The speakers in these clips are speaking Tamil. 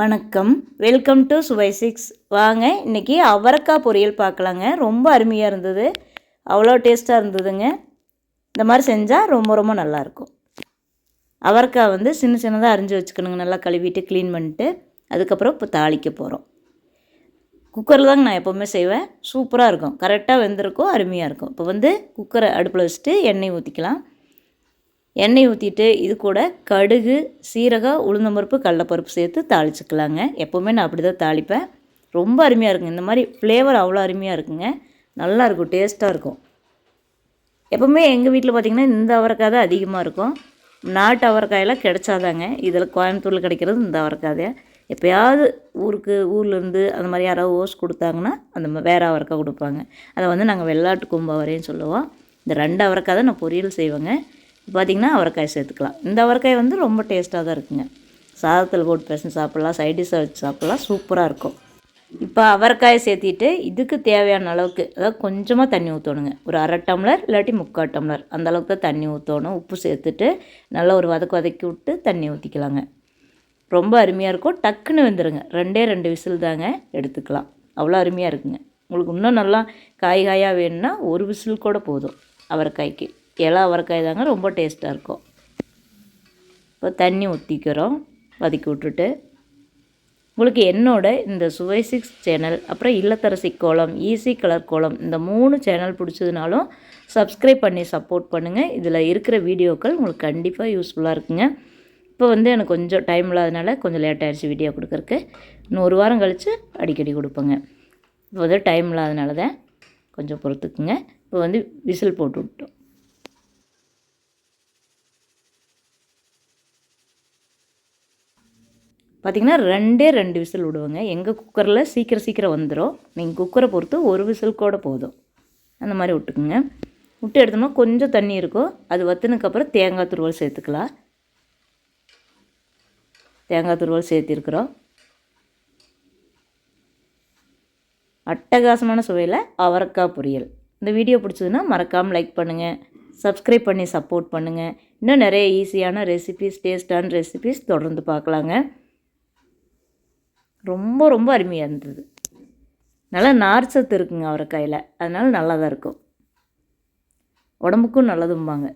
வணக்கம். வெல்கம் டு சுவை சிக்ஸ் வாங்க இன்றைக்கி அவரைக்காய் பொரியல் பார்க்கலாங்க. ரொம்ப அருமையாக இருந்தது. அவ்வளோ டேஸ்ட்டாக இருந்ததுங்க. இந்த மாதிரி செஞ்சால் ரொம்ப ரொம்ப நல்லாயிருக்கும் அவரைக்காய் வந்து சின்ன சின்னதாக அரிஞ்சு வச்சுக்கணுங்க. நல்லா கழுவிட்டு க்ளீன் பண்ணிட்டு அதுக்கப்புறம் இப்போ தாளிக்க போகிறோம் குக்கரில் தாங்க நான் எப்போவுமே செய்வேன். சூப்பராக இருக்கும். கரெக்டாக வெந்திருக்கும் அருமையாக இருக்கும். இப்போ வந்து குக்கரை அடுப்பில் வச்சுட்டு எண்ணெய் ஊற்றிக்கலாம் எண்ணெய் ஊற்றிட்டு இது கூட கடுகு சீரகம் உளுந்தம்பருப்பு கடலப்பருப்பு சேர்த்து தாளிச்சுக்கலாங்க. எப்போவுமே நான் அப்படி தான் தாளிப்பேன். ரொம்ப அருமையாக இருக்குங்க. இந்த மாதிரி ஃப்ளேவர் அவ்வளோ அருமையாக இருக்குங்க. நல்லாயிருக்கும் டேஸ்ட்டாக இருக்கும். எப்போவுமே எங்கள் வீட்டில் பார்த்திங்கன்னா இந்த அவரைக்காய் தான் அதிகமாக இருக்கும். நாட்டு அவரைக்காயெல்லாம் கிடைச்சாதாங்க. இதில் கோயம்புத்தூரில் கிடைக்கிறது இந்த அவரைக்காய் தான். எப்போயாவது ஊருக்கு ஊர்லேருந்து அந்த மாதிரி யாராவது ஓஸ் கொடுத்தாங்கன்னா அந்த வேறு அவரைக்காய் கொடுப்பாங்க. அதை வந்து நாங்கள் வெள்ளாட்டு கொம்பு அவரைன்னு சொல்லுவோம். இந்த ரெண்டு அவரைக்காய் தான் நான் பொரியல் செய்வேங்க. பார்த்திங்கன்னா அவரைக்காய் சேர்த்துக்கலாம். இந்த அவரைக்காய் வந்து ரொம்ப டேஸ்ட்டாக தான் இருக்குங்க. சாதத்தில் போட்டு பேசஞ்சு சாப்பிட்லாம் சைடிஷாக வச்சு சாப்பிட்லாம் சூப்பராக இருக்கும். இப்போ அவரைக்காயை சேர்த்திட்டு இதுக்கு தேவையான அளவுக்கு அதாவது கொஞ்சமாக தண்ணி ஊற்றணுங்க ஒரு அரை டம்ளர் இல்லாட்டி முக்கால் டம்ளர். அந்த அளவுக்கு தான் தண்ணி ஊற்றணும் உப்பு சேர்த்துட்டு நல்லா ஒரு வதக்கு வதக்கி விட்டு தண்ணி ஊற்றிக்கலாங்க ரொம்ப அருமையாக இருக்கும். டக்குன்னு வந்துடுங்க ரெண்டே ரெண்டு விசில் தாங்க எடுத்துக்கலாம். அவ்வளோ அருமையாக இருக்குங்க. உங்களுக்கு இன்னும் நல்லா காய் காயாக வேணும்னா ஒரு விசில் கூட போதும் அவரைக்காய்க்கு. இலை அவரைக்காய் தாங்க ரொம்ப டேஸ்ட்டாக இருக்கும். இப்போ தண்ணி ஊற்றிக்கிறோம் வதக்கி விட்டுட்டு. உங்களுக்கு என்னோட இந்த சுவை சிக்ஸ் சேனல் அப்புறம் இல்லத்தரசி கோலம் ஈஸி கலர் கோலம் இந்த மூணு சேனல் பிடிச்சதுனாலும் சப்ஸ்கிரைப் பண்ணி சப்போர்ட் பண்ணுங்கள் இதில் இருக்கிற வீடியோக்கள் உங்களுக்கு கண்டிப்பாக யூஸ்ஃபுல்லாக இருக்குங்க. இப்போ வந்து எனக்கு கொஞ்சம் டைம் இல்லாதனால கொஞ்சம் லேட் ஆகிடுச்சு வீடியோ கொடுக்குறக்கு இன்னும் ஒரு வாரம் கழித்து அடிக்கடி கொடுப்பேங்க. இப்போ வந்து டைம் இல்லாதனால தான் கொஞ்சம் பொறுத்துக்குங்க. இப்போ வந்து விசில் போட்டு விட்டோம். பார்த்திங்கன்னா ரெண்டே ரெண்டு விசில் விடுவோங்க. எங்கள் குக்கரில் சீக்கிரம் சீக்கிரம் வந்துடும் நீங்கள் குக்கரை பொறுத்து ஒரு விசில் கூட போதும். அந்த மாதிரி விட்டுக்குங்க. விட்டு எடுத்தோம்னா கொஞ்சம் தண்ணி இருக்கும். அது வத்துனதுக்கப்புறம் தேங்காய் துருவல் சேர்த்துக்கலாம். தேங்காய் துருவல் சேர்த்திருக்கிறோம். அட்டகாசமான சுவையில் அவரைக்காய் பொரியல். இந்த வீடியோ பிடிச்சதுன்னா மறக்காமல் லைக் பண்ணுங்கள் சப்ஸ்கிரைப் பண்ணி சப்போர்ட் பண்ணுங்கள் இன்னும் நிறைய ஈஸியான ரெசிபீஸ் டேஸ்டான ரெசிபீஸ் தொடர்ந்து பார்க்கலாங்க. ரொம்ப ரொம்ப அருமையாக இருந்தது. நல்லா நார்ச்சத்து இருக்குங்க அவரைக்காயில். அதனால் நல்லா தான் இருக்கும். உடம்புக்கும் நல்லதும்பாங்க.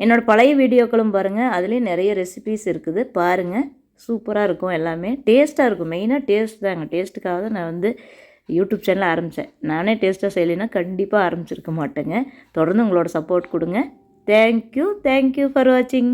என்னோடய பழைய வீடியோக்களும் பாருங்கள் அதுலேயும் நிறைய ரெசிபிஸ் இருக்குது. பாருங்கள் சூப்பராக இருக்கும் எல்லாமே. டேஸ்ட்டாக இருக்கும். மெயினாக டேஸ்ட் தாங்க. டேஸ்ட்டுக்காக தான் நான் வந்து யூடியூப் சேனல் ஆரம்பித்தேன் நானே டேஸ்ட்டாக செய்யலைன்னா கண்டிப்பாக ஆரம்பிச்சிருக்க மாட்டேங்க. தொடர்ந்து உங்களோட சப்போர்ட் கொடுங்க. தேங்க்யூ தேங்க்யூ ஃபார் வாட்சிங்